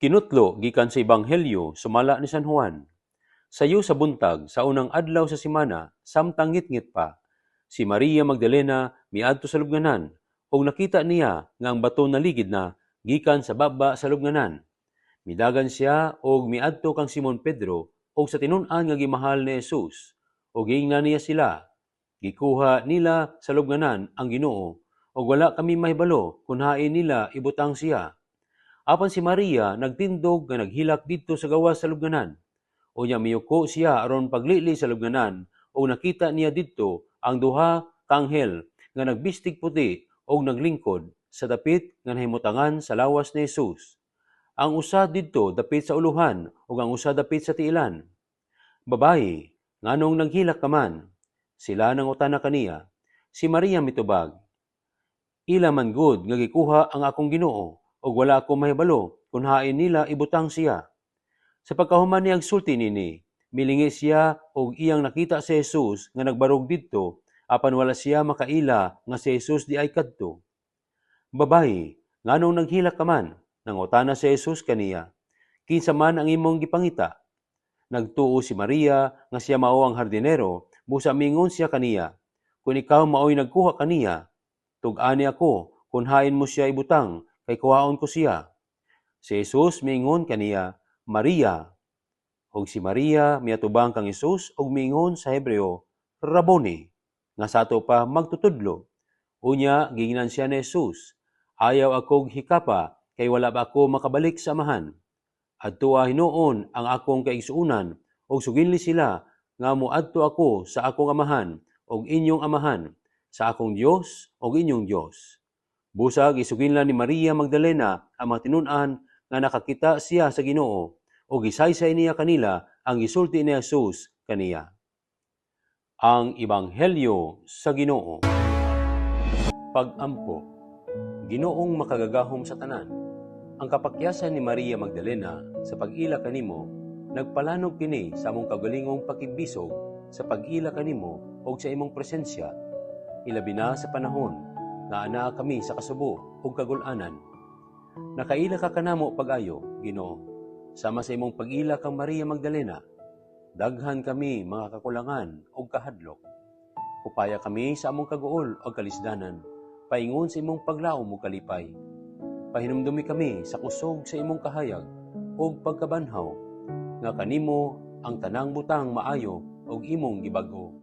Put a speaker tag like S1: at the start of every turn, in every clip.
S1: Kinutlo gikan sa Ebanghelyo sumala ni San Juan. Sayo sa buntag sa unang adlaw sa semana samtang ngit-ngit pa. Si Maria Magdalena miadto sa lubnganan ug nakita niya nga ang bato naligid na gikan sa baba sa lubnganan. Midagan siya og miadto kang Simon Pedro og sa tinun-an nga gimahal ni Jesus. Og giingnan niya sila. Gikuha nila sa lubnganan ang Ginoo ug wala kami mahibalo kung hain nila ibutang siya. Apan si Maria nagtindog nga naghilak didto sa gawas sa lubnganan. Unya miyuko siya aron paglili sa lubnganan ug nakita niya didto ang duha kanghel nga nagbistig puti ug naglingkod sa dapit nga nahimutangan sa lawas ni Jesus. Ang usa didto dapit sa uluhan ug ang usa dapit sa tiilan. Babayi, nganong naghilak ka man? Sila nang utana kaniya. Si Maria mitubag, Ila man gud nga gikuha ang akong Ginoo ug wala ako mahibalo kung hain nila ibutang siya. Sa pagkahuman niyang sulti nini, milingi siya og iyang nakita si Jesus nga nagbarog didto apan wala siya makaila nga si Jesus di ay kadto. Babayi, nganong naghilak ka man? Nangutana si Jesus kaniya. Kinsa man ang imong gipangita? Nagtuo si Maria nga siya mao ang hardinero, busa mingon siya kaniya. Kung ikaw maoy nagkuha kaniya, tug-ani ako kung hain mo siya ibutang kay kuhaon ko siya. Si Jesus mingon kaniya, Maria. Og si Maria miatubang kang Jesus og mingon sa Hebreo, Raboni, nga sato pa magtutudlo. Unya ginginan siya ni Jesus, ayaw akog hikapa kay wala ba ako makabalik sa amahan. Adto hinuon ang akong kaigsuunan og suginli sila nga muadto ako sa akong amahan og inyong amahan sa akong Dios og inyong Dios. Busag isuginlan ni Maria Magdalena ang mga tinun-an nga nakakita siya sa Ginoo o gisaysay niya kanila ang gisulti ni Jesus kaniya. Ang Ebanghelyo sa Ginoo. Pag-ampo. Ginoong makagagahom sa tanan. Ang kapakyasan ni Maria Magdalena sa pag-ila kanimo nagpalanog kini sa among kagalingong pakibisog sa pag-ila kanimo o sa imong presensya ilabi na sa panahon nga kami sa kasubo ug kagul-anan. Nakaila ka kanamo pag-ayo, Ginoo. Sama sa imong pag-ila kang Maria Magdalena, daghan kami mga kakulangan ug kahadlok. Kupaya kami sa among kaguol ug kalisdanan, paingon sa imong paglaom ug kalipay. Pahinumdumi kami sa kusog sa imong kahayag ug pagkabanhaw, nga kanimo ang tanang butang maayo ug imong gibago.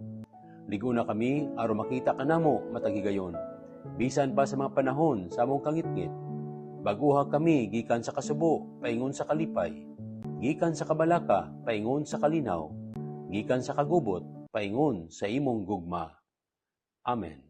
S1: Ligo na kami aron makita kanamo matagigayon. Bisan pa sa mga panahon sa among kangitngit. Baguha kami gikan sa kasubo, paingon sa kalipay. Gikan sa kabalaka, paingon sa kalinaw. Gikan sa kagubot, paingon sa imong gugma. Amen.